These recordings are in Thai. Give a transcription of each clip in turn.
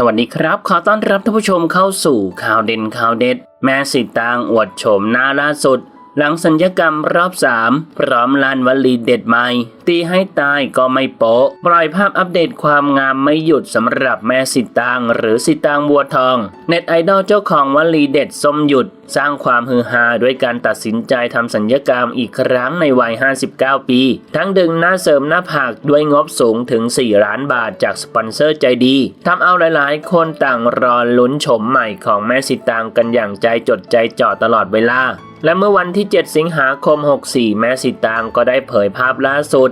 สวัสดีครับ ขอต้อนรับท่านผู้ชมเข้าสู่ข่าวเด่นข่าวเด็ด แม่สิตางอวดโฉมหน้าล่าสุด หลังสัญญกรรมรอบสามพร้อมลานวลีเด็ดใหม่ ตีให้ตายก็ไม่โป๊ะ ปล่อยภาพอัปเดตความงามไม่หยุดสำหรับแม่สิตางหรือสิตางบัวทอง เน็ตไอดอลเจ้าของวลีเด็ดส้มหยุด สร้างความฮือฮาด้วยการตัดสินใจทำสัญญกรรมอีกครั้งในวัย 59 ปี ทั้งดึงหน้าเสริมหน้าผากด้วยงบสูงถึง 4 ล้านบาทจากสปอนเซอร์ใจดีทำเอาหลายๆ คนต่างรอลุ้นชมใหม่ของแม่สิตางกันอย่างใจจดใจจ่อตลอดเวลาและเมื่อวันที่ 7 สิงหาคม 64 แม่สิตางก็ได้เผยภาพล่าสุด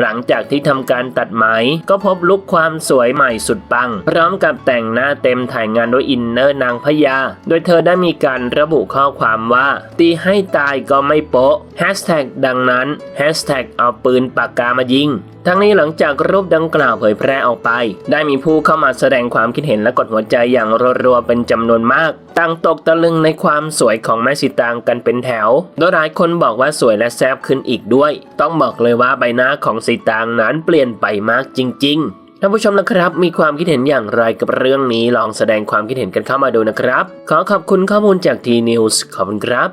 หลังจากที่ทำการตัดไหมก็พบลุคความสวยใหม่สุดปัง พร้อมกับแต่งหน้าเต็มถ่ายงานด้วยอินเนอร์นางพญาโดยเธอได้มีการระบุข้อความว่า ตีให้ตายก็ไม่โป๊ะแฮชแท็กดังนั้นแฮชแท็กเอาปืนปากกามายิงทั้งนี้หลังจากรูปดังกล่าวเผยแพร่ออกไป ได้มีผู้เข้ามาแสดงความคิดเห็นและกดหัวใจอย่างรัวๆเป็นจำนวนมาก ต่างตกตะลึงในความสวยของแม่สิตางกันเป็นแถว โดยหลายคนบอกว่าสวยและแซ่บขึ้นอีกด้วย ต้องบอกเลยว่าใบหน้าของสิตางนั้นเปลี่ยนไปมากจริง ๆท่านผู้ชมนะครับ มีความคิดเห็นอย่างไรกับเรื่องนี้ลองแสดงความคิดเห็นกันเข้ามาดูนะครับ ขอขอบคุณข้อมูลจากทีนิวส์ขอบคุณครับ